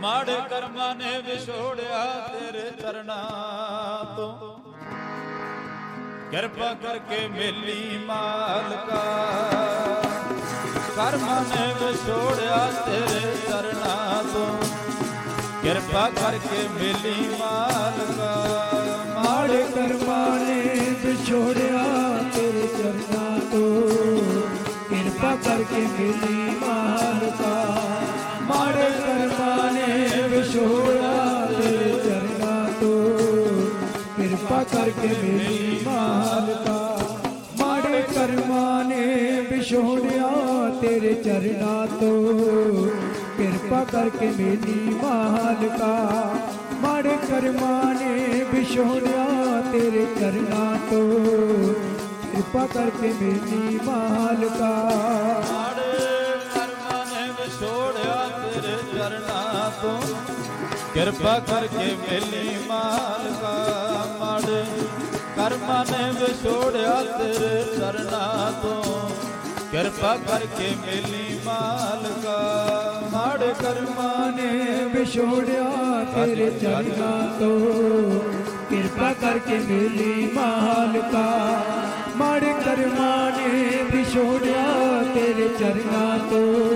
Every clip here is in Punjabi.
ਮਾੜੇ ਕਰਮਾਂ ਨੇ ਵਿਛੋੜਿਆ ਤੇਰੇ ਚਰਨਾਂ ਤੋਂ। ਕਿਰਪਾ ਕਰਕੇ ਮੇਲੀ ਮਾਲਕਾ, ਕਰਮਾਂ ਨੇ ਵਿਛੋੜਿਆ ਤੇਰੇ ਚਰਨਾਂ ਤੋਂ। ਕਿਰਪਾ ਕਰਕੇ ਮੇਲੀ ਮਾਲਕਾ, ਮਾੜੇ ਕਰਮਾਂ ਨੇ ਵਿਛੋੜਿਆ ਤੇਰੇ ਚਰਨਾਂ ਤੋਂ। ਕਿਰਪਾ ਕਰਕੇ ਮੇਲੀ ਮਾਲਕਾ ਕਰਕੇ ਮੇਰੀ ਮਾਲਕਾ ਮਾੜੇ ਕਰਮਾਂ ਨੇ ਵਿਛੋੜਿਆ ਤੇਰੇ ਚਰਨਾਂ ਤੋਂ। ਕਿਰਪਾ ਕਰਕੇ ਮੇਰੀ ਮਾਲਕਾ ਮਾੜੇ ਕਰਮਾਂ ਨੇ ਵਿਛੋੜਿਆ ਤੇਰੇ ਚਰਨਾਂ ਤੋਂ। ਕਿਰਪਾ ਕਰਕੇ ਮੇਰੀ ਮਾਲਕਾ ਮਾੜੇ ਕਰਮਾਂ ਨੇ ਵਿਛੋੜਿਆ ਤੇਰੇ ਚਰਨਾਂ ਤੋਂ। ਕਿਰਪਾ ਕਰਕੇ ਮੇਰੀ ਮਾਲਕਾ ਕਰਮਾਂ ਨੇ ਵਿਛੋੜਿਆ ਤੇਰੇ ਚਰਨਾਂ ਤੋਂ। ਕਿਰਪਾ ਕਰਕੇ ਮੇਲੀ ਮਾਲਕਾ। ਮਾੜੇ ਕਰਮਾਂ ਨੇ ਵਿਛੋੜਿਆ ਤੇਰੇ ਚਰਨਾਂ ਤੋਂ। ਕਿਰਪਾ ਕਰਕੇ ਮੇਰੀ ਮਾਲਕਾ। ਮਾੜੇ ਕਰਮਾਂ ਨੇ ਵਿਛੋੜਿਆ ਤੇਰੇ ਚਰਨਾਂ ਤੋਂ।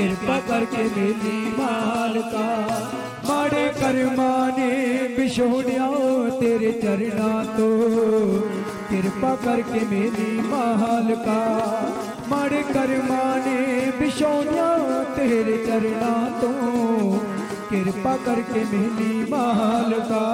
ਕਿਰਪਾ ਕਰਕੇ ਮੇਰੀ ਮਾਲਕਾ, ਮਾੜੇ ਕਰਮਾਂ ਨੇ ਵਿਛੋੜਿਆ ਤੇਰੇ ਚਰਨਾਂ ਤੋਂ। ਕਿਰਪਾ ਕਰਕੇ ਮੇਰੀ ਮਾਲਕਾ, ਮਾੜੇ ਕਰਮਾਂ ਨੇ ਵਿਛੋੜਿਆ ਤੇਰੇ ਚਰਨਾਂ ਤੋਂ। ਕਿਰਪਾ ਕਰਕੇ ਮੇਰੀ ਮਾਲਕਾ